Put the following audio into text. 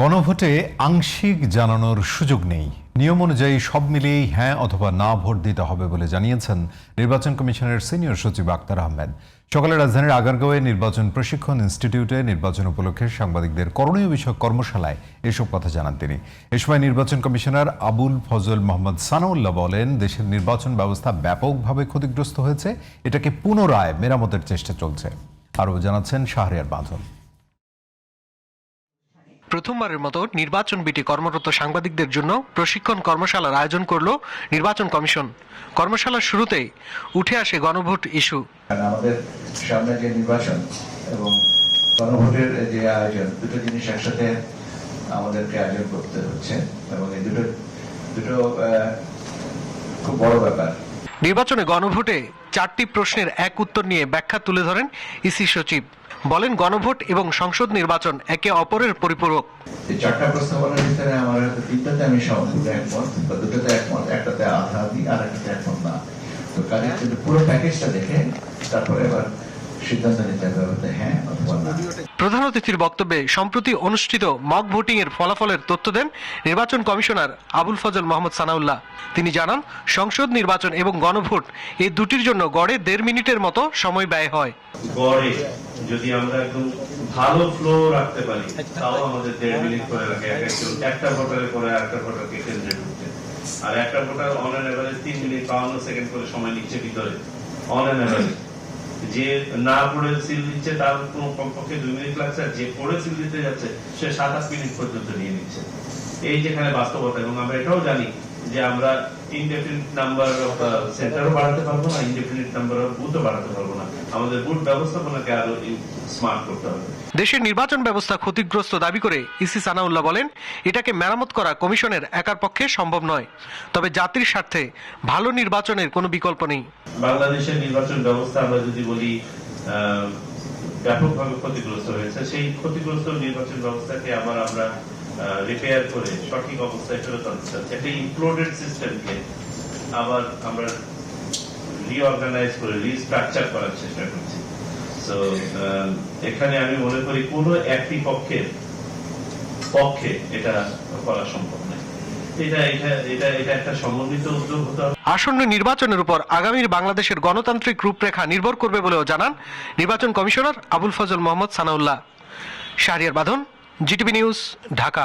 গণভোটে আংশিক জানানোর সুযোগ নেই। নিয়ম অনুযায়ী সব মিলিয়েই হ্যাঁ অথবা না ভোট দিতে হবে বলে জানিয়েছেন নির্বাচন কমিশনের সিনিয়র সচিব আক্তার আহমেদ। সকালে রাজধানীর আগারগাঁওয়ে নির্বাচন প্রশিক্ষণ ইনস্টিটিউটে নির্বাচন উপলক্ষে সাংবাদিকদের করণীয় বিষয়ক কর্মশালায় এসব কথা জানান তিনি। এ সময় নির্বাচন কমিশনার আবুল ফজল মোহাম্মদ সানাউল্লাহ বলেন, দেশের নির্বাচন ব্যবস্থা ব্যাপকভাবে ক্ষতিগ্রস্ত হয়েছে। এটাকে পুনরায় মেরামতের চেষ্টা চলছে। আরও জানাচ্ছেন শাহরিয়ার বাঁধন। প্রথমবারের মতো নির্বাচন বিটি কর্মরত সাংবাদিকদের জন্য প্রশিক্ষণ কর্মশালার আয়োজন করল নির্বাচন কমিশন। কর্মশালার শুরুতেই উঠে আসে গণভোট ইস্যু। আমাদের সামনে যে নির্বাচন এবং গণভোটের যে আয়োজন দুটো জিনিস একসাথে আমাদেরকে আয়োজন করতে হচ্ছে এবং এই দুটো দুটো খুব বড় ব্যাপার। নির্বাচনে গণভোটে চারটি প্রশ্নের এক উত্তর নিয়ে ব্যাখ্যা তুলে ধরেন ইসি সচিব। বলেন, গণভোট এবং সংসদ নির্বাচন একে অপরের পরিপূরক। চারটা আমার তিনটাতে আমি সম্পূর্ণ একমত, বা একমত, একটাতে আধা দিই আর একটাতে একমত না। তো পুরো প্যাকেজটা দেখে তারপরে এবার প্রধান অতিথির বক্তব্যে সম্প্রতি অনুষ্ঠিত মক ভোটিং এর ফলাফলের তথ্য দেন নির্বাচন কমিশনার আবুল ফজল মোহাম্মদ সানাউল্লাহ। তিনি জানান, সংসদ নির্বাচন এবং গণভোট এই দুটির জন্য গড়ে দেড় মিনিটের মতো সময় ব্যয় হয়। গড়ে, যদি আমরা একদম ভালো ফ্লো রাখতে পারি, তাও আমাদের দেড় মিনিট করে একজন, একটা ভোটারের পরে একটা ভোটারকে কেন্দ্রে ঢুকতে। আর একটা ভোটার অন এভারেজ তিন মিনিট, বাউন্ন সেকেন্ড করে সময় নিচ্ছে ভিতরে অন এভারেজ যে না পড়ে সিল দিচ্ছে, তার কোনো কমপক্ষে দুই মিনিট লাগছে, আর যে পড়ে সিল দিতে যাচ্ছে, সে সাত আট মিনিট পর্যন্ত নিয়ে নিচ্ছে। এই যেখানে বাস্তবতা, এবং আমরা এটাও জানি যে আমরা ইনডেফিনিট নাম্বার অফ সেন্টারও বাড়াতে পারব না ইনডেফিনিট নাম্বার অফ বুথও বাড়াতে পারব না আমাদের বুথ ব্যবস্থাপনাকে আরও স্মার্ট করতে হবে। দেশের নির্বাচন ব্যবস্থা ক্ষতিগ্রস্ত দাবি করে ইসি সানাউল্লাহ বলেন এটাকে মেরামত করা কমিশনের একার পক্ষে সম্ভব নয়। তবে জাতির স্বার্থে ভালো নির্বাচনের কোনো বিকল্প নেই। বাংলাদেশের নির্বাচন ব্যবস্থা আমরা যদি বলি ব্যাপকভাবে ক্ষতিগ্রস্ত হয়েছে সেই ক্ষতিগ্রস্ত নির্বাচন ব্যবস্থাকে আবার আমরা রিপেয়ার করে সঠিক অবস্থায় ফেরত আনতে চাচ্ছি একটা ইমপ্লোডেড সিস্টেমকে আবার আমরা রিঅর্গানাইজ করে রিস্ট্রাকচার করার চেষ্টা করছি। তো এখানে আমি মনে করি কোনো একটি পক্ষের পক্ষে এটা করা সম্ভব নয়। আসন্ন নির্বাচনের উপর আগামীর বাংলাদেশের গণতান্ত্রিক রূপরেখা নির্ভর করবে বলেও জানান নির্বাচন commissioner Abul Fazal Mohammad Sanaullah. Shahriar Badhan GTV news Dhaka.